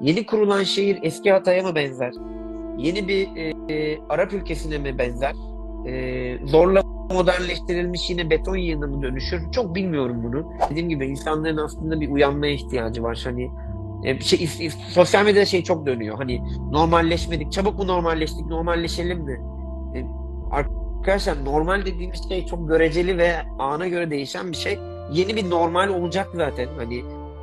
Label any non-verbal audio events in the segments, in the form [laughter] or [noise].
Yeni kurulan şehir eski Hatay'a mı benzer? Yeni bir e, Arap ülkesine mi benzer? E, zorla modernleştirilmiş yine beton yığını mı dönüşür? Çok bilmiyorum bunu. Dediğim gibi insanların aslında bir uyanmaya ihtiyacı var. Hani e, şey, sosyal medyada şey çok dönüyor. Hani normalleşmedik. Çabuk mu normalleştik? Normalleşelim mi? E, arkadaşlar normal dediğimiz şey çok göreceli ve ana göre değişen bir şey. Yeni bir normal olacak zaten. Hani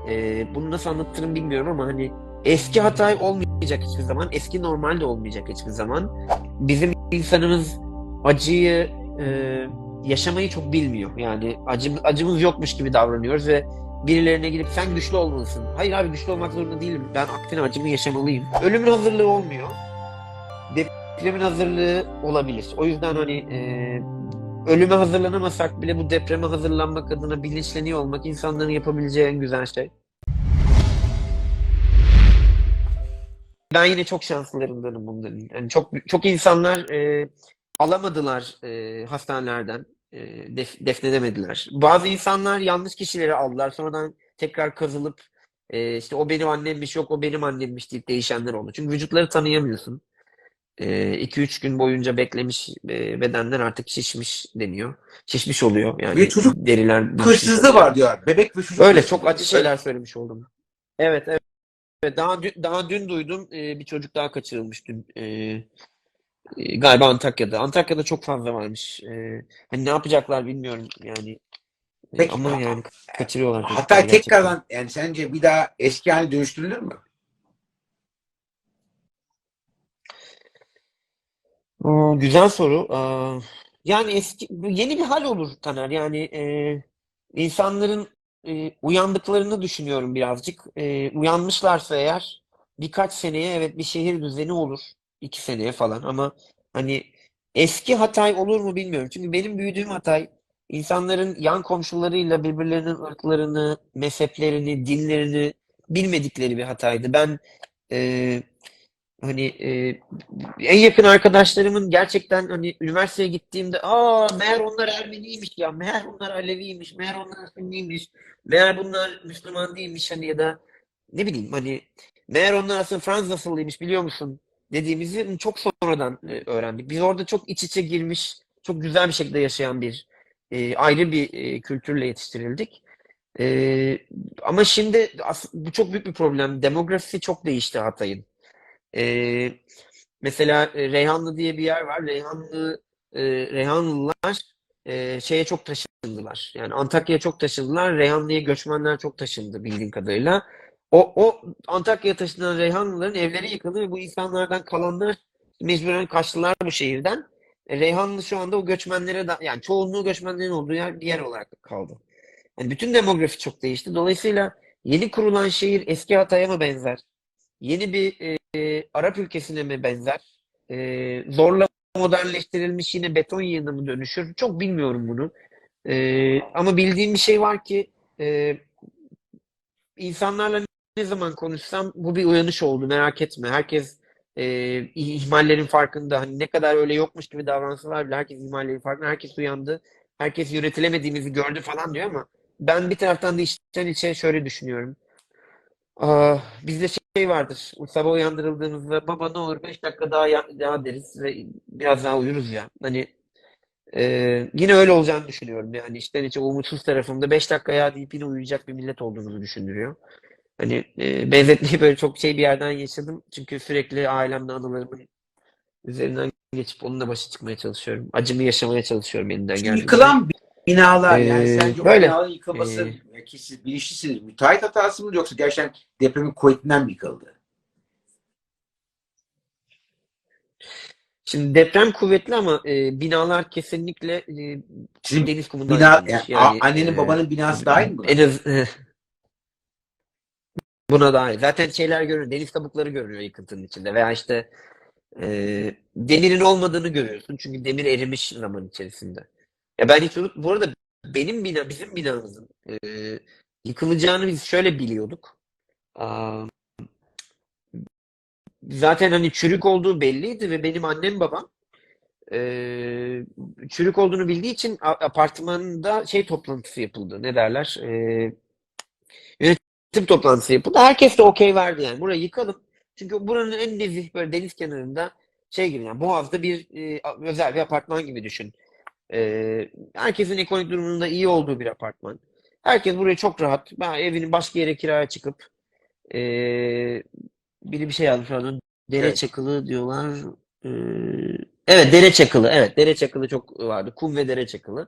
e, bunu nasıl anlatırım bilmiyorum ama hani eski Hatay olmayacak hiçbir zaman. Eski normal de olmayacak hiçbir zaman. Bizim insanımız acıyı e, yaşamayı çok bilmiyor. Yani acım, acımız yokmuş gibi davranıyoruz ve birilerine gidip sen güçlü olmalısın. Hayır abi güçlü olmak zorunda değilim. Ben aksine acımı yaşamalıyım. Ölümün hazırlığı olmuyor. Depremin hazırlığı olabilir. O yüzden hani e, ölüme hazırlanamasak bile bu depreme hazırlanmak adına bilinçleniyor olmak insanların yapabileceği en güzel şey. Ben yine çok şanslılarımdanım bunların. Yani çok çok insanlar e, alamadılar e, hastanelerden, e, def- defnedemediler. Bazı insanlar yanlış kişileri aldılar. Sonradan tekrar kazılıp e, işte o benim annemmiş, yok o benim annemmiş deyip değişenler oldu. Çünkü vücutları tanıyamıyorsun. 2-3 gün boyunca beklemiş e, bedenler artık şişmiş deniyor. Şişmiş oluyor yani Ve çocuk deriler Hırsızlığı var diyorlar. Bebek ve çocuk Öyle çok acı şeyler söylemiş oldum. Evet evet. Evet, Daha dün, daha dün duydum e, bir çocuk daha kaçırılmış dün. E, e, galiba Antakya'da. Antakya'da çok fazla varmış. E, hani ne yapacaklar bilmiyorum yani. E, Peki, ama yani kaçırıyorlar çocukları Hatay gerçekten. tekrardan yani sence bir daha eski haline dönüştürülür mü? Aa, güzel soru. Aa, yani eski yeni bir hal olur Taner. Yani e, insanların e, uyandıklarını düşünüyorum birazcık. E, uyanmışlarsa eğer birkaç seneye evet bir şehir düzeni olur. iki seneye falan ama hani eski Hatay olur mu bilmiyorum. Çünkü benim büyüdüğüm Hatay insanların yan komşularıyla birbirlerinin ırklarını, mezheplerini, dinlerini bilmedikleri bir Hatay'dı. Ben e, Hani e, en yakın arkadaşlarımın gerçekten hani üniversiteye gittiğimde aa meğer onlar Ermeniymiş ya meğer onlar Aleviymiş meğer onlar Sünniymiş meğer bunlar Müslüman değilmiş hani ya da ne bileyim hani meğer onlar aslında Fransızlıymış biliyor musun dediğimizi çok sonradan e, öğrendik. Biz orada çok iç içe girmiş çok güzel bir şekilde yaşayan bir e, ayrı bir e, kültürle yetiştirildik. E, ama şimdi bu çok büyük bir problem. Demografisi çok değişti Hatay'ın. Ee, mesela e, Reyhanlı diye bir yer var. Reyhanlı e, Reyhanlılar e, şeye çok taşındılar. Yani Antakya'ya çok taşındılar. Reyhanlı'ya göçmenler çok taşındı bildiğim kadarıyla. O, o Antakya'ya taşınan Reyhanlıların evleri yıkıldı ve bu insanlardan kalanlar mecburen kaçtılar bu şehirden. E, Reyhanlı şu anda o göçmenlere da yani çoğunluğu göçmenlerin olduğu yer bir yer olarak kaldı. Yani bütün demografi çok değişti. Dolayısıyla yeni kurulan şehir eski Hatay'a mı benzer? Yeni bir e, Arap ülkesine mi benzer? E, zorla modernleştirilmiş yine beton yığını mı dönüşür? Çok bilmiyorum bunu. E, ama bildiğim bir şey var ki e, insanlarla ne zaman konuşsam bu bir uyanış oldu. Merak etme. Herkes e, ihmallerin farkında. Hani ne kadar öyle yokmuş gibi davransalar bile herkes ihmallerin farkında. Herkes uyandı. Herkes yönetilemediğimizi gördü falan diyor ama ben bir taraftan da içten içe şöyle düşünüyorum. Aa, bizde şey vardır. Sabah uyandırıldığımızda baba ne olur 5 dakika daha ya- daha deriz ve biraz daha uyuruz ya. Hani e, yine öyle olacağını düşünüyorum. Yani içten içe umutsuz tarafımda 5 dakika ya deyip yine uyuyacak bir millet olduğumuzu düşündürüyor. Hani e, benzetmeyi böyle çok şey bir yerden yaşadım. Çünkü sürekli ailemle anılarımın üzerinden geçip onunla başa çıkmaya çalışıyorum. Acımı yaşamaya çalışıyorum elinden geldiğince. yıkılan binalar yani Ee, sence o böyle. binaların yıkılması Ee, belki siz bilinçlisiniz. Müteahhit hatası mı yoksa gerçekten depremin kuvvetinden mi yıkıldı? Şimdi deprem kuvvetli ama e, binalar kesinlikle e, Sizin deniz kumundan bina yapılmış. yani annenin e, babanın binası dahil mi en az buna dahil. Zaten şeyler görünüyor. Deniz kabukları görünüyor yıkıntının içinde. Veya işte e, demirin olmadığını görüyorsun. Çünkü demir erimiş zaman içerisinde. Ya ben hiç unut, bu arada benim bina, bizim binamızın e, yıkılacağını biz şöyle biliyorduk. Aa, zaten hani çürük olduğu belliydi ve benim annem babam e, çürük olduğunu bildiği için apartmanda şey toplantısı yapıldı. Ne derler? E, yönetim toplantısı yapıldı. Herkes de okey verdi yani. Burayı yıkalım. Çünkü buranın en nezih böyle deniz kenarında şey gibi yani Boğaz'da bir e, özel bir apartman gibi düşün. E, herkesin ekonomik durumunun da iyi olduğu bir apartman. Herkes buraya çok rahat. Ben evinin başka yere kiraya çıkıp e, biri bir şey yazmış oradan. Dere Evet. çakılı diyorlar. E, evet dere çakılı. Evet dere çakılı çok vardı. Kum ve dere çakılı.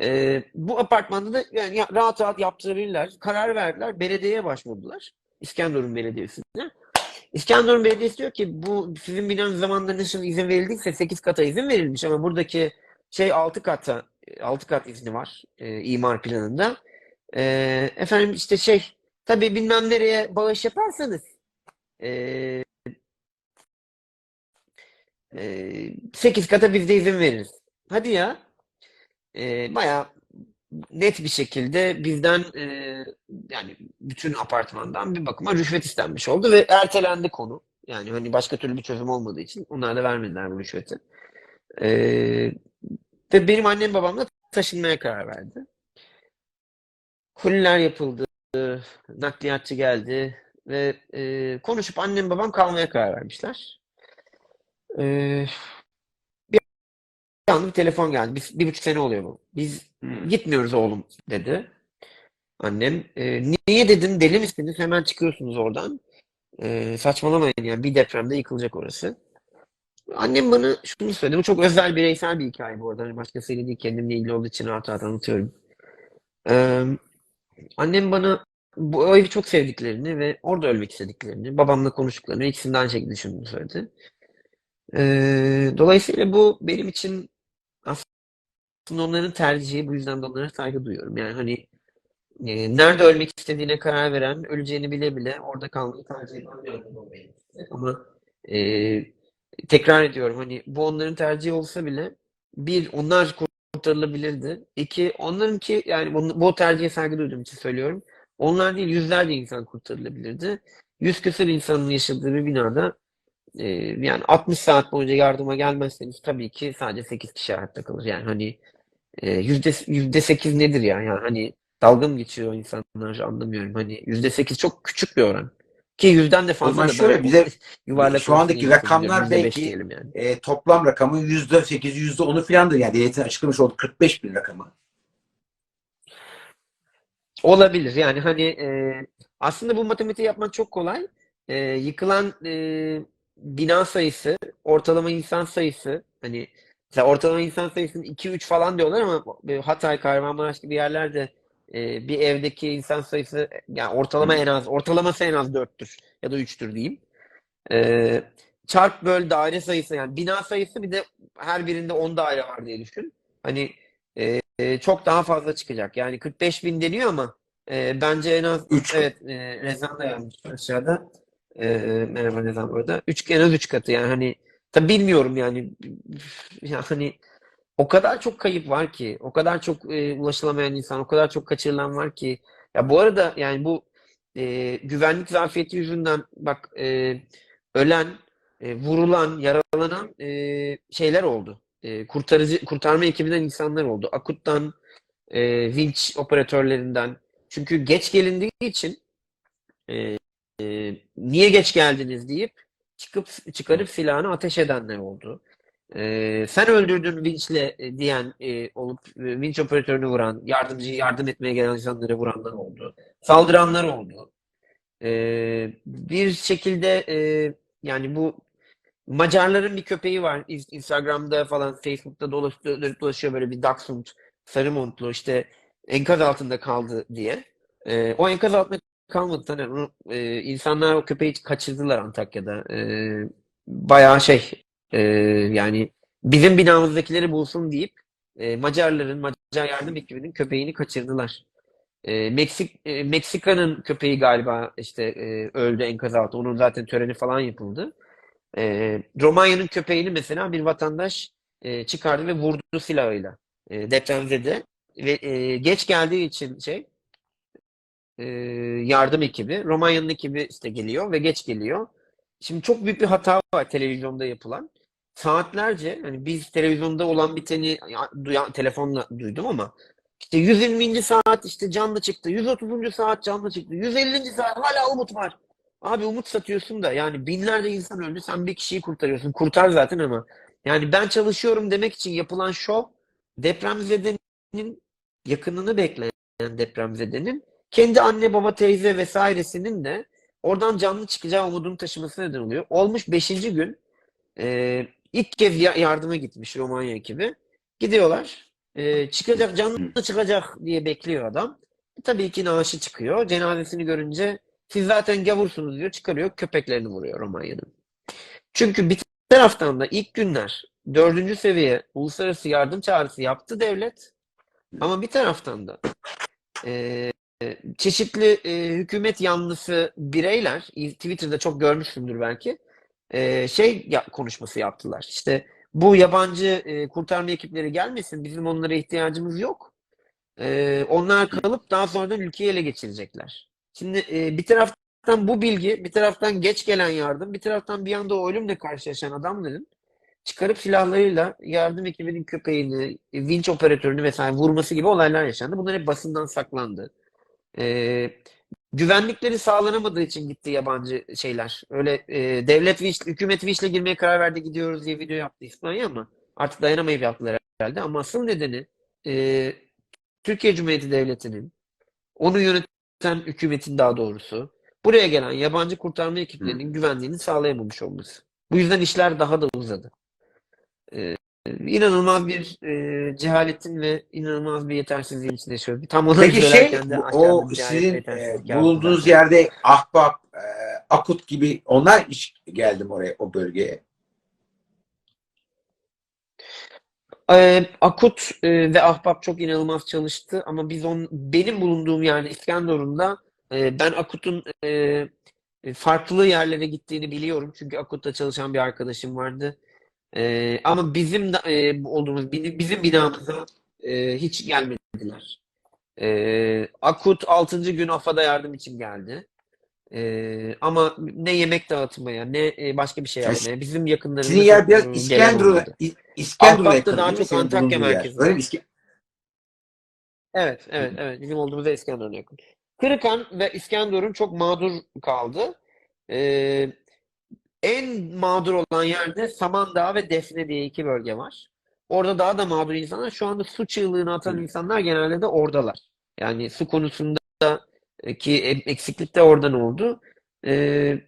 E, bu apartmanda da yani ya- rahat rahat yaptırabilirler. Karar verdiler. Belediyeye başvurdular. İskenderun Belediyesi'ne. İskenderun Belediyesi diyor ki bu sizin binanız zamanında nasıl izin verildiyse 8 kata izin verilmiş ama buradaki şey 6 kata 6 kat izni var e, imar planında. E, efendim işte şey tabii bilmem nereye bağış yaparsanız e, e, 8 kata biz de izin veririz. Hadi ya. E, bayağı net bir şekilde bizden e, yani bütün apartmandan bir bakıma rüşvet istenmiş oldu ve ertelendi konu. Yani hani başka türlü bir çözüm olmadığı için onlar da vermediler bu rüşveti. E, ve benim annem babam da taşınmaya karar verdi. Koliler yapıldı, nakliyatçı geldi ve e, konuşup annem babam kalmaya karar vermişler. E, bir anda bir telefon geldi. Bir, bir buçuk sene oluyor bu. Biz gitmiyoruz oğlum dedi annem. E, niye dedim deli misiniz? Hemen çıkıyorsunuz oradan. E, saçmalamayın yani bir depremde yıkılacak orası. Annem bana şunu söyledi. Bu çok özel bireysel bir hikaye bu arada. Hani başkasıyla değil kendimle ilgili olduğu için rahat rahat anlatıyorum. E, annem bana bu evi çok sevdiklerini ve orada ölmek istediklerini, babamla konuştuklarını, ikisini de aynı şekilde düşündüğünü söyledi. E, dolayısıyla bu benim için aslında onların tercihi. Bu yüzden de onlara saygı duyuyorum. Yani hani e, nerede ölmek istediğine karar veren, öleceğini bile bile orada kalmayı tercih eden bir adam. Ama e, tekrar ediyorum hani bu onların tercihi olsa bile bir onlar kurtarılabilirdi. İki onlarınki yani bu, bu tercihe saygı duyduğum için söylüyorum. Onlar değil yüzlerce insan kurtarılabilirdi. Yüz küsur insanın yaşadığı bir binada e, yani 60 saat boyunca yardıma gelmezseniz tabii ki sadece 8 kişi hayatta kalır. Yani hani e, yüzde yüzde 8 nedir ya? Yani hani dalga mı geçiyor insanlar anlamıyorum. Hani yüzde 8 çok küçük bir oran. Ki yüzden de O fazla zaman da şöyle bize yuvarlak şu andaki rakamlar belki yani. e, toplam rakamı yüzde sekiz, yüzde onu filandır. Yani devletin açıklamış olduğu 45 bin rakamı. Olabilir. Yani hani e, aslında bu matematiği yapmak çok kolay. E, yıkılan e, bina sayısı, ortalama insan sayısı hani mesela ortalama insan sayısının 2-3 falan diyorlar ama e, Hatay, Kahramanmaraş gibi yerlerde e, bir evdeki insan sayısı yani ortalama en az ortalaması en az 4'tür ya da 3'tür diyeyim. E, çarp böl daire sayısı yani bina sayısı bir de her birinde 10 daire var diye düşün. Hani e, e, çok daha fazla çıkacak. Yani 45 bin deniyor ama e, bence en az Üç. evet e, Rezan da yazmış aşağıda. E, merhaba Rezan burada. Üç, en az 3 katı yani hani tabii bilmiyorum yani yani o kadar çok kayıp var ki o kadar çok e, ulaşılamayan insan o kadar çok kaçırılan var ki ya bu arada yani bu e, güvenlik zafiyeti yüzünden bak e, ölen e, vurulan yaralanan e, şeyler oldu. E, kurtarıcı kurtarma ekibinden insanlar oldu. Akut'tan e, vinç operatörlerinden. Çünkü geç gelindiği için e, e, niye geç geldiniz deyip çıkıp çıkarıp silahını ateş edenler oldu. E, sen öldürdün vinçle e, diyen e, olup e, vinç operatörünü vuran, yardımcı yardım etmeye gelen insanları vuranlar oldu. Saldıranlar oldu. E, bir şekilde e, yani bu Macarların bir köpeği var. İn- Instagram'da falan Facebook'ta dolaşıyor, dolaşıyor böyle bir Dachshund sarı montlu işte enkaz altında kaldı diye. Ee, o enkaz altında kalmadı. Onu, e, insanlar o köpeği kaçırdılar Antakya'da. Ee, bayağı şey e, yani bizim binamızdakileri bulsun deyip e, Macarların, Macar yardım ekibinin köpeğini kaçırdılar. E, Meksik e, Meksika'nın köpeği galiba işte e, öldü enkaz altında. Onun zaten töreni falan yapıldı. E, Romanya'nın köpeğini mesela bir vatandaş e, çıkardı ve vurdu silahıyla e, depremzede ve e, geç geldiği için şey e, yardım ekibi Romanya'nın ekibi işte geliyor ve geç geliyor. Şimdi çok büyük bir hata var televizyonda yapılan. Saatlerce hani biz televizyonda olan biteni ya, duyan, telefonla duydum ama İşte 120. saat işte canlı çıktı. 130. saat canlı çıktı. 150. saat hala umut var. Abi umut satıyorsun da yani binlerce insan öldü. Sen bir kişiyi kurtarıyorsun. Kurtar zaten ama. Yani ben çalışıyorum demek için yapılan şov depremzedenin yakınını bekleyen depremzedenin kendi anne baba teyze vesairesinin de oradan canlı çıkacağı umudunu taşıması neden oluyor. Olmuş 5. gün e, ilk kez ya- yardıma gitmiş Romanya ekibi. Gidiyorlar. E, çıkacak canlı çıkacak diye bekliyor adam. Tabii ki naaşı çıkıyor. Cenazesini görünce siz zaten gavursunuz diyor. Çıkarıyor köpeklerini vuruyor Romanya'nın. Çünkü bir taraftan da ilk günler dördüncü seviye uluslararası yardım çağrısı yaptı devlet. Ama bir taraftan da e, çeşitli e, hükümet yanlısı bireyler, Twitter'da çok görmüşsündür belki, e, şey ya- konuşması yaptılar. İşte bu yabancı e, kurtarma ekipleri gelmesin, bizim onlara ihtiyacımız yok. E, onlar kalıp daha sonradan ülkeyi ele geçirecekler. Şimdi e, bir taraftan bu bilgi, bir taraftan geç gelen yardım, bir taraftan bir anda o ölümle karşılaşan adamların çıkarıp silahlarıyla yardım ekibinin köpeğini, vinç operatörünü vesaire vurması gibi olaylar yaşandı. Bunlar hep basından saklandı. Ee, güvenlikleri sağlanamadığı için gitti yabancı şeyler. Öyle e, devlet vinç, hükümet vinçle girmeye karar verdi gidiyoruz diye video yaptı İspanya ama artık dayanamayıp yaptılar herhalde. Ama asıl nedeni e, Türkiye Cumhuriyeti Devleti'nin onu yöneten hükümetin daha doğrusu buraya gelen yabancı kurtarma ekiplerinin güvenliğini sağlayamamış olması. Bu yüzden işler daha da uzadı. Ee, inanılmaz bir e, cehaletin ve inanılmaz bir yetersizliğin içinde yaşıyoruz. Tam onu Peki şey, de o sizin e, bulunduğunuz yerde Ahbap, e, Akut gibi onlar iş geldim oraya, o bölgeye. Ee, Akut e, ve Ahbap çok inanılmaz çalıştı ama biz on, benim bulunduğum yerde İskenderun'da e, ben Akut'un e, e, farklı yerlere gittiğini biliyorum. Çünkü Akut'ta çalışan bir arkadaşım vardı. E, ama bizim e, olduğumuz bi- bizim binamıza e, hiç gelmediler. E, Akut 6. gün AFAD'a yardım için geldi. E, ama ne yemek dağıtmaya ne e, başka bir şey yapmaya bizim yakınlarımızda Sizin yer biraz İskenderun'a, İskenderun'a yakın daha çok Antakya merkezinde. Öyle mi? İske- Evet, evet, evet. Bizim olduğumuz yer İskenderun'a yakın. Kırıkan ve İskenderun çok mağdur kaldı. Ee, en mağdur olan yerde Samandağ ve Defne diye iki bölge var. Orada daha da mağdur insanlar. Şu anda su çığlığını atan insanlar genelde de oradalar. Yani su konusunda e, ki eksiklik de oradan oldu. Ee,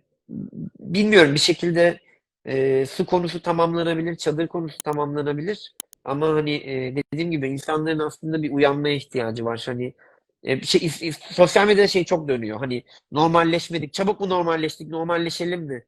bilmiyorum bir şekilde e, su konusu tamamlanabilir, çadır konusu tamamlanabilir. Ama hani e, dediğim gibi insanların aslında bir uyanmaya ihtiyacı var. Hani e, şey sosyal medyada şey çok dönüyor. Hani normalleşmedik. Çabuk mu normalleştik? Normalleşelim mi?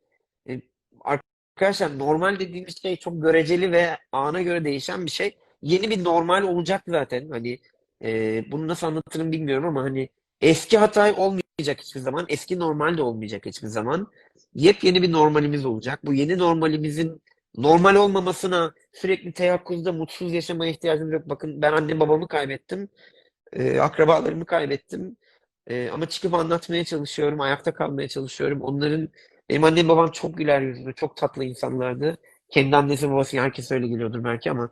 E, arkadaşlar normal dediğimiz şey çok göreceli ve ana göre değişen bir şey. Yeni bir normal olacak zaten. Hani e, bunu nasıl anlatırım bilmiyorum ama hani eski Hatay olmayacak hiçbir zaman. Eski normal de olmayacak hiçbir zaman. Yepyeni bir normalimiz olacak. Bu yeni normalimizin normal olmamasına sürekli teyakkuzda mutsuz yaşamaya ihtiyacımız yok. Bakın ben anne babamı kaybettim. Ee, akrabalarımı kaybettim. Ee, ama çıkıp anlatmaya çalışıyorum. Ayakta kalmaya çalışıyorum. Onların benim annem babam çok güler yüzlü, çok tatlı insanlardı. Kendi annesi babası herkes öyle geliyordur belki ama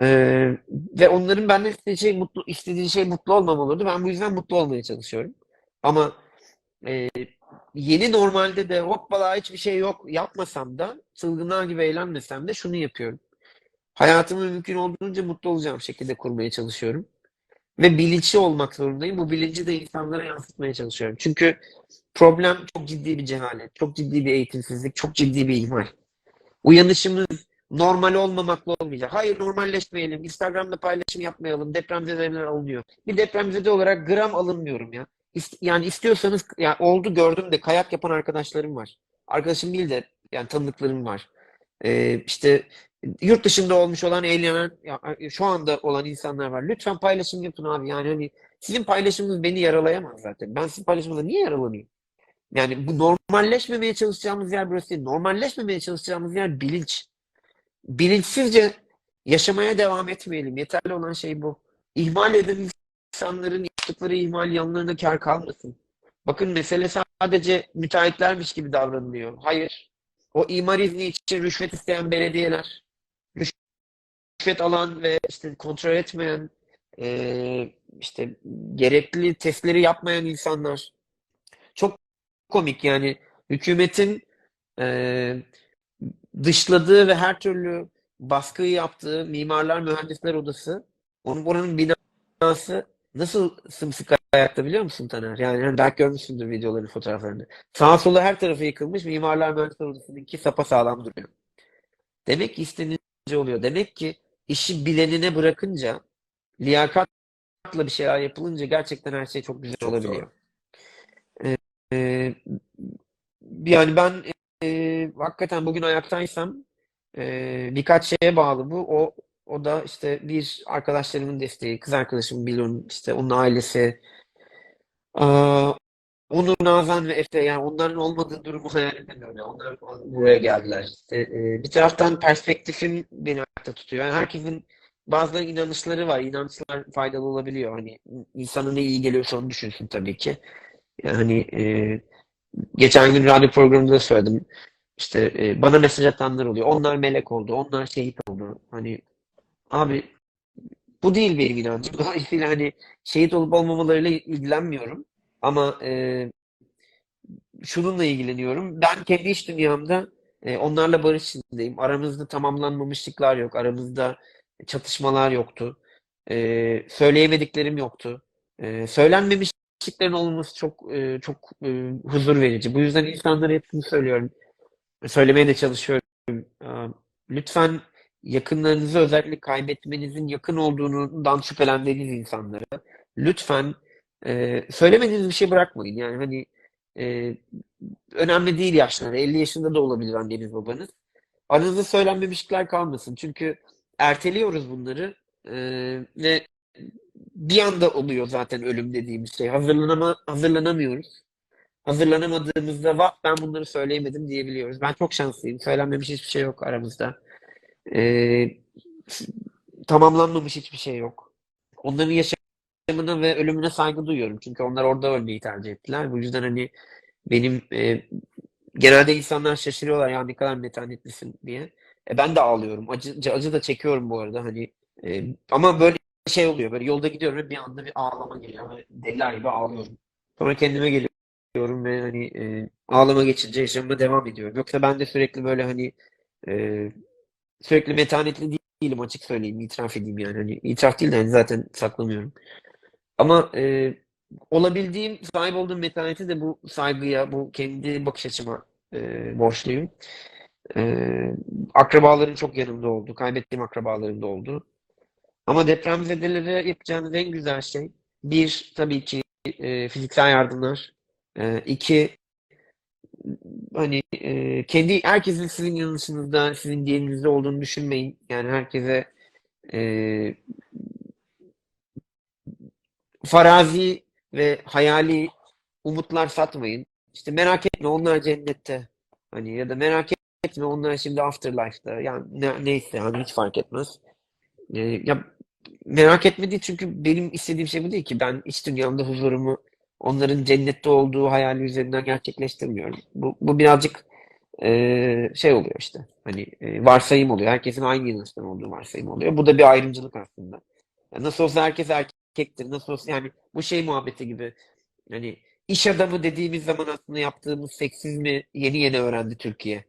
ee, ve onların benden istediği şey mutlu istediği şey mutlu olmam olurdu. Ben bu yüzden mutlu olmaya çalışıyorum. Ama e, yeni normalde de hoppala hiçbir şey yok yapmasam da çılgınlar gibi eğlenmesem de şunu yapıyorum. Hayatımı mümkün olduğunca mutlu olacağım şekilde kurmaya çalışıyorum. Ve bilinçli olmak zorundayım. Bu bilinci de insanlara yansıtmaya çalışıyorum. Çünkü problem çok ciddi bir cehalet, çok ciddi bir eğitimsizlik, çok ciddi bir ihmal. Uyanışımız normal olmamakla olmayacak. Hayır normalleşmeyelim. Instagram'da paylaşım yapmayalım. Depremzedeler alınıyor. Bir depremzede olarak gram alınmıyorum ya. Yani istiyorsanız ya oldu gördüm de kayak yapan arkadaşlarım var. Arkadaşım değil de yani tanıdıklarım var. Ee, işte yurt dışında olmuş olan eğlenen şu anda olan insanlar var. Lütfen paylaşım yapın abi. Yani hani sizin paylaşımınız beni yaralayamaz zaten. Ben sizin paylaşımınızda niye yaralanayım? Yani bu normalleşmemeye çalışacağımız yer burası değil. Normalleşmemeye çalışacağımız yer bilinç. Bilinçsizce yaşamaya devam etmeyelim. Yeterli olan şey bu. İhmal eden insanların yaptıkları ihmal yanlarında kar kalmasın. Bakın mesele sadece müteahhitlermiş gibi davranılıyor. Hayır. O imar izni için rüşvet isteyen belediyeler, rüşvet alan ve işte kontrol etmeyen e, işte gerekli testleri yapmayan insanlar. Çok komik yani hükümetin e, dışladığı ve her türlü baskıyı yaptığı Mimarlar Mühendisler Odası onun oranın binası nasıl sımsıkı ayakta biliyor musun Taner? Yani hani belki görmüşsündür videoları, fotoğraflarını. Sağa sola her tarafı yıkılmış. Mimarlar Mühendisler Odası'nınki sapasağlam duruyor. Demek ki istenince oluyor. Demek ki işi bilenine bırakınca, liyakatla bir şeyler yapılınca gerçekten her şey çok güzel Çok olabiliyor. Ee, yani ben e, hakikaten bugün ayaktaysam e, birkaç şeye bağlı bu. O o da işte bir arkadaşlarımın desteği, kız arkadaşım biliyorum işte onun ailesi, Onur, Nazan ve Efe yani onların olmadığı durumu hayal edemiyorum. Onlar buraya geldiler. İşte, e, bir taraftan perspektifim beni ayakta tutuyor. Yani herkesin bazıları inanışları var. İnançlar faydalı olabiliyor. Hani insana ne iyi geliyorsa onu düşünsün tabii ki. Yani hani e, geçen gün radyo programında da söyledim. İşte e, bana mesaj atanlar oluyor. Onlar melek oldu. Onlar şehit oldu. Hani abi bu değil benim inancım. [laughs] Dolayısıyla hani şehit olup olmamalarıyla ilgilenmiyorum. Ama e, şununla ilgileniyorum. Ben kendi iç dünyamda e, onlarla barış içindeyim. Aramızda tamamlanmamışlıklar yok. Aramızda çatışmalar yoktu. E, söyleyemediklerim yoktu. E, söylenmemişliklerin olması çok e, çok e, huzur verici. Bu yüzden insanlara hepsini söylüyorum. Söylemeye de çalışıyorum. E, lütfen yakınlarınızı özellikle kaybetmenizin yakın olduğundan şüphelendiğiniz insanlara lütfen e, söylemediğiniz bir şey bırakmayın. Yani hani e, önemli değil yaşları. 50 yaşında da olabilir anneniz babanız. Aranızda söylenmemişlikler kalmasın. Çünkü erteliyoruz bunları e, ve bir anda oluyor zaten ölüm dediğimiz şey. Hazırlanama, hazırlanamıyoruz. Hazırlanamadığımızda vah ben bunları söyleyemedim diyebiliyoruz. Ben çok şanslıyım. Söylenmemiş hiçbir şey yok aramızda. E, tamamlanmamış hiçbir şey yok. Onların yaşamına ve ölümüne saygı duyuyorum. Çünkü onlar orada ölmeyi tercih ettiler. Bu yüzden hani benim e, genelde insanlar şaşırıyorlar ya ne kadar metanetlisin diye. E, ben de ağlıyorum. Acı, acı da çekiyorum bu arada hani. E, ama böyle şey oluyor. Böyle yolda gidiyorum ve bir anda bir ağlama geliyor. Ve deliler gibi ağlıyorum. Sonra kendime geliyorum ve hani e, ağlama geçince yaşamıma devam ediyorum. Yoksa ben de sürekli böyle hani e, sürekli metanetli değilim açık söyleyeyim, itiraf edeyim yani. Hani itiraf değil de hani zaten saklamıyorum. Ama e, olabildiğim, sahip olduğum metaneti de bu saygıya, bu kendi bakış açıma e, borçluyum. E, akrabalarım çok yanımda oldu. Kaybettiğim akrabalarım da oldu. Ama depremzedelere yapacağınız en güzel şey bir, tabii ki e, fiziksel yardımlar. E, iki, hani e, kendi herkesin sizin yanınızda, sizin diyelinizde olduğunu düşünmeyin. Yani herkese e, farazi ve hayali umutlar satmayın. İşte merak etme onlar cennette. Hani ya da merak etme onlar şimdi afterlife'da. Yani ne, neyse yani hiç fark etmez. E, ya merak etme değil çünkü benim istediğim şey bu değil ki. Ben iç dünyamda huzurumu onların cennette olduğu hayali üzerinden gerçekleştirmiyorum. Bu, bu birazcık e, şey oluyor işte. Hani e, varsayım oluyor. Herkesin aynı inançtan olduğu varsayım oluyor. Bu da bir ayrımcılık aslında. Yani nasıl olsa herkes erkektir. Nasıl olsa yani bu şey muhabbeti gibi. Hani iş adamı dediğimiz zaman aslında yaptığımız seksizmi yeni yeni öğrendi Türkiye.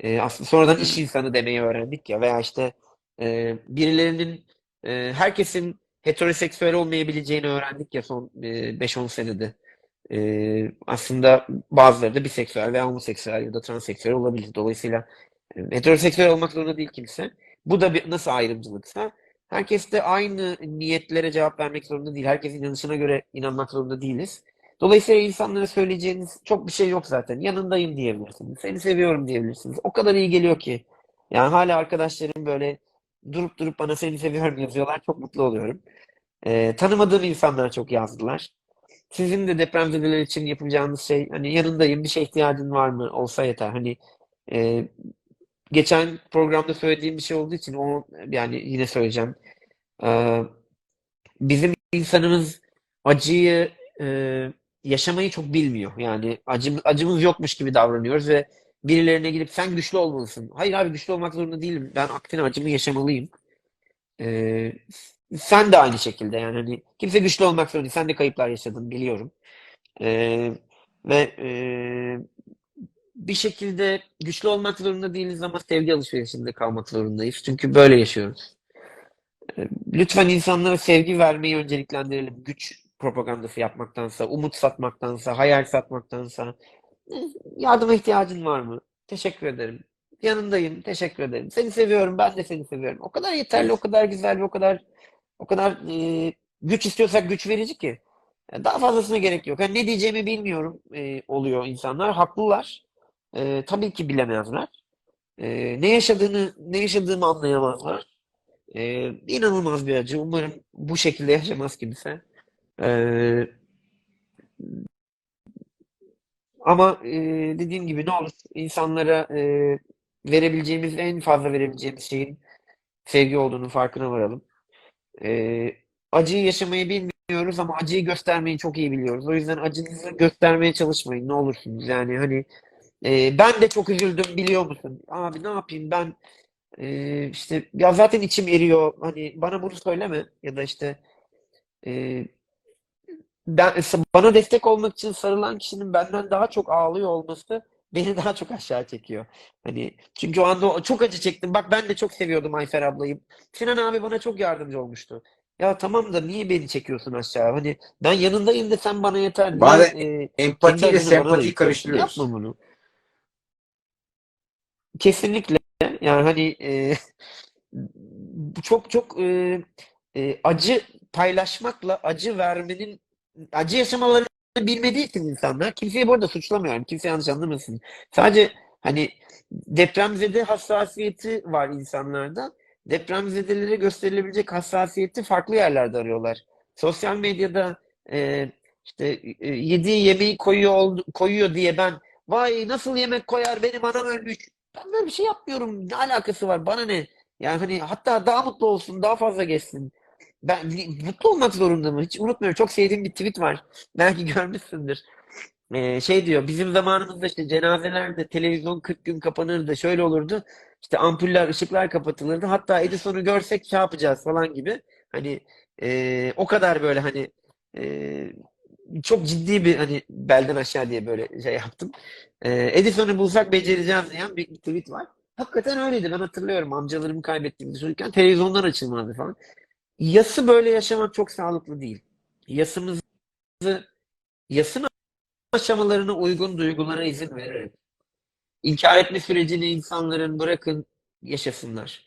E, aslında sonradan iş insanı demeyi öğrendik ya veya işte e, birilerinin e, herkesin heteroseksüel olmayabileceğini öğrendik ya son e, 5-10 senede. E, aslında bazıları da biseksüel veya homoseksüel ya da transseksüel olabilir. Dolayısıyla e, heteroseksüel olmak zorunda değil kimse. Bu da bir, nasıl ayrımcılıksa herkes de aynı niyetlere cevap vermek zorunda değil. Herkesin inanışına göre inanmak zorunda değiliz. Dolayısıyla insanlara söyleyeceğiniz çok bir şey yok zaten. Yanındayım diyebilirsiniz. Seni seviyorum diyebilirsiniz. O kadar iyi geliyor ki. Yani hala arkadaşlarım böyle durup durup bana seni seviyorum yazıyorlar. Çok mutlu oluyorum. Ee, tanımadığım insanlar çok yazdılar. Sizin de depremzedeler için yapacağınız şey hani yanındayım bir şey ihtiyacın var mı olsa yeter. Hani e, geçen programda söylediğim bir şey olduğu için o yani yine söyleyeceğim. Ee, bizim insanımız acıyı e, yaşamayı çok bilmiyor. Yani acım, acımız yokmuş gibi davranıyoruz ve birilerine gidip sen güçlü olmalısın. Hayır abi güçlü olmak zorunda değilim. Ben aksine acımı yaşamalıyım. Ee, sen de aynı şekilde yani hani kimse güçlü olmak zorunda. Sen de kayıplar yaşadın biliyorum. Ee, ve e, bir şekilde güçlü olmak zorunda değiliz ama sevgi alışverişinde kalmak zorundayız. Çünkü böyle yaşıyoruz. Ee, Lütfen insanlara sevgi vermeyi önceliklendirelim. Güç propagandası yapmaktansa, umut satmaktansa, hayal satmaktansa. "Eh, Yardıma ihtiyacın var mı? Teşekkür ederim. Yanındayım. Teşekkür ederim. Seni seviyorum. Ben de seni seviyorum. O kadar yeterli, o kadar güzel o kadar o kadar e, güç istiyorsak güç verici ki. Daha fazlasına gerek yok. Yani ne diyeceğimi bilmiyorum e, oluyor insanlar. Haklılar. E, tabii ki bilemezler. E, ne yaşadığını, ne yaşadığımı anlayamazlar. E, inanılmaz bir acı. Umarım bu şekilde yaşamaz kimse. E, ama e, dediğim gibi ne olur insanlara e, verebileceğimiz en fazla verebileceğimiz şeyin sevgi olduğunu farkına varalım. E, acıyı yaşamayı bilmiyoruz ama acıyı göstermeyi çok iyi biliyoruz. O yüzden acınızı göstermeye çalışmayın ne olursunuz. Yani hani e, ben de çok üzüldüm biliyor musun? Abi ne yapayım ben e, işte ya zaten içim eriyor. Hani bana bunu söyleme ya da işte e, ben bana destek olmak için sarılan kişinin benden daha çok ağlıyor olması beni [laughs] daha çok aşağı çekiyor. Hani çünkü o anda çok acı çektim. Bak ben de çok seviyordum Ayfer ablayı. Sinan abi bana çok yardımcı olmuştu. Ya tamam da niye beni çekiyorsun aşağı? Hani ben yanındayım da sen bana yeter. Bazen e, Empati ile yüklüyorsun? karıştırıyoruz. Yapma bunu. Kesinlikle. Yani hani e, çok çok e, e, acı paylaşmakla acı vermenin acı yaşamalarını bilmediği için insanlar kimseyi bu arada suçlamıyorum. Kimse yanlış anlamasın. Sadece hani depremzede hassasiyeti var insanlarda. Depremzedelere gösterilebilecek hassasiyeti farklı yerlerde arıyorlar. Sosyal medyada e, işte e, yediği yemeği koyuyor koyuyor diye ben vay nasıl yemek koyar benim anam ölmüş. Ben böyle bir şey yapmıyorum. Ne alakası var? Bana ne? Yani hani hatta daha mutlu olsun, daha fazla geçsin. Ben mutlu olmak zorunda mı? Hiç unutmuyorum. Çok sevdiğim bir tweet var. Belki [laughs] görmüşsündür. Ee, şey diyor, bizim zamanımızda işte cenazelerde televizyon 40 gün kapanırdı, şöyle olurdu. İşte ampuller, ışıklar kapatılırdı. Hatta Edison'u görsek şey yapacağız falan gibi. Hani e, o kadar böyle hani e, çok ciddi bir hani belden aşağı diye böyle şey yaptım. E, Edison'u bulsak becereceğiz diyen bir tweet var. Hakikaten öyleydi. Ben hatırlıyorum amcalarımı kaybettiğimde çocukken televizyonlar açılmazdı falan. Yası böyle yaşamak çok sağlıklı değil. Yasımızı, yasın aşamalarına uygun duygulara izin vererek. İnkar etme sürecini insanların bırakın yaşasınlar.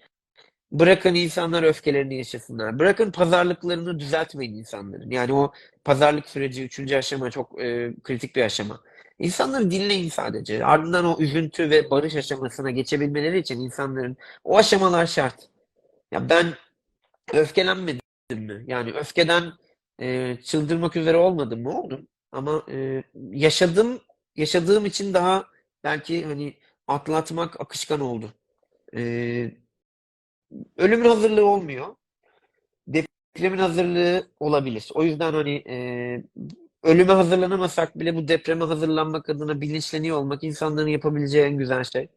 Bırakın insanlar öfkelerini yaşasınlar. Bırakın pazarlıklarını düzeltmeyin insanların. Yani o pazarlık süreci üçüncü aşama çok e, kritik bir aşama. İnsanları dinleyin sadece. Ardından o üzüntü ve barış aşamasına geçebilmeleri için insanların o aşamalar şart. Ya ben öfkelenmedim mi? Yani öfkeden e, çıldırmak üzere olmadım mı? Oldum. Ama e, yaşadım, yaşadığım için daha belki hani atlatmak akışkan oldu. E, ölümün hazırlığı olmuyor. Depremin hazırlığı olabilir. O yüzden hani e, ölüme hazırlanamasak bile bu depreme hazırlanmak adına bilinçleniyor olmak insanların yapabileceği en güzel şey.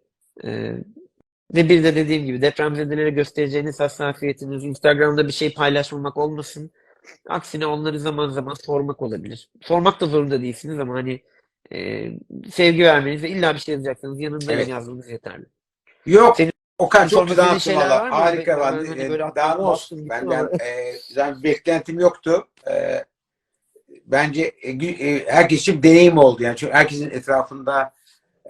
E, ve bir de dediğim gibi depremzedelere göstereceğiniz hassasiyetiniz Instagram'da bir şey paylaşmamak olmasın. Aksine onları zaman zaman sormak olabilir. Sormak da zorunda değilsiniz ama hani e, sevgi vermeniz ve illa bir şey yazacaksanız yanındayım Evet. yazmanız yeterli. Yok. Senin Okan çok güzel şeyler valla. Harika Ben ben. hani böyle Daha ne olsun? Benden e, bir beklentim yoktu. E, bence e, e, herkes için deneyim oldu. Yani çünkü herkesin etrafında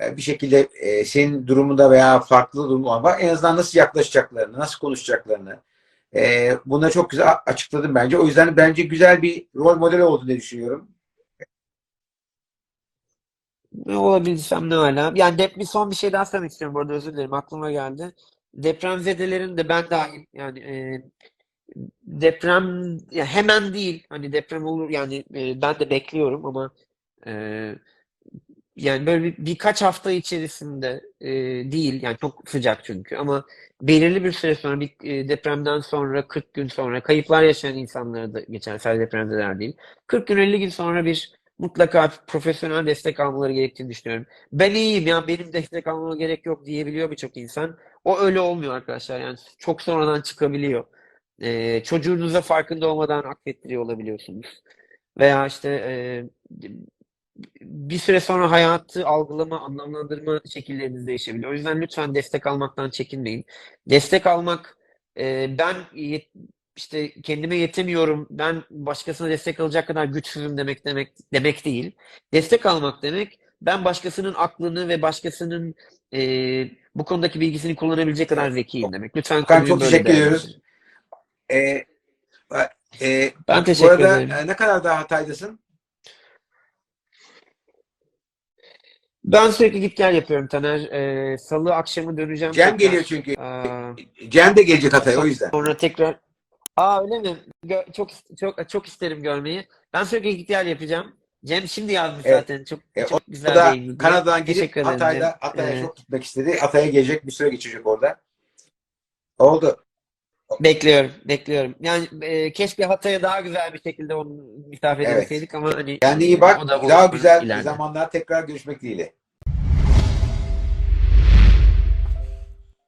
e, bir şekilde e, senin durumunda veya farklı durumu var. En azından nasıl yaklaşacaklarını, nasıl konuşacaklarını e, bunları çok güzel açıkladın bence. O yüzden bence güzel bir rol model oldu diye düşünüyorum. Ne olabilsem ne hala. Yani dep bir son bir şey daha söylemek istiyorum bu arada özür dilerim aklıma geldi. Depremzedelerin de ben dahil yani e, deprem ya hemen değil hani deprem olur yani e, ben de bekliyorum ama e, yani böyle bir, birkaç hafta içerisinde e, değil yani çok sıcak çünkü ama belirli bir süre sonra bir e, depremden sonra 40 gün sonra kayıplar yaşayan insanlara da geçer sadece depremzedeler değil 40 gün 50 gün sonra bir mutlaka profesyonel destek almaları gerektiğini düşünüyorum. Ben iyiyim ya benim destek almama gerek yok diyebiliyor birçok insan. O öyle olmuyor arkadaşlar yani çok sonradan çıkabiliyor. e, çocuğunuza farkında olmadan affettiriyor olabiliyorsunuz. Veya işte e, bir süre sonra hayatı algılama, anlamlandırma şekilleriniz değişebiliyor. O yüzden lütfen destek almaktan çekinmeyin. Destek almak e, ben işte kendime yetemiyorum, ben başkasına destek alacak kadar güçsüzüm demek demek demek değil. Destek almak demek ben başkasının aklını ve başkasının e, bu konudaki bilgisini kullanabilecek kadar zekiyim demek. Lütfen konuyu çok teşekkür ediyoruz. değerlendirin. E, Ben bu teşekkür arada ederim. e, ne kadar daha Hatay'dasın? Ben sürekli git gel yapıyorum Taner. E, Salı akşamı döneceğim Cem tekrar. geliyor çünkü. Aa, Cem de gelecek Hatay'a o yüzden. Sonra tekrar Aa öyle mi? Gö- çok çok çok isterim görmeyi. Ben sürekli gel yapacağım. Cem şimdi yazmış Evet. zaten. Çok E, çok O güzel da değindi diye. Kanada'dan gelip Teşekkür ederim Hatay'da Cem. Hatay'a Ee, çok gitmek istedi. Hatay'a gelecek bir süre geçecek orada. Oldu. bekliyorum, bekliyorum. Yani e, keşke Hatay'a daha güzel bir şekilde onu misafir Evet. edebilseydik ama hani Kendine iyi bak. o da olur Daha güzel ileride. zamanlar tekrar görüşmek dileğiyle.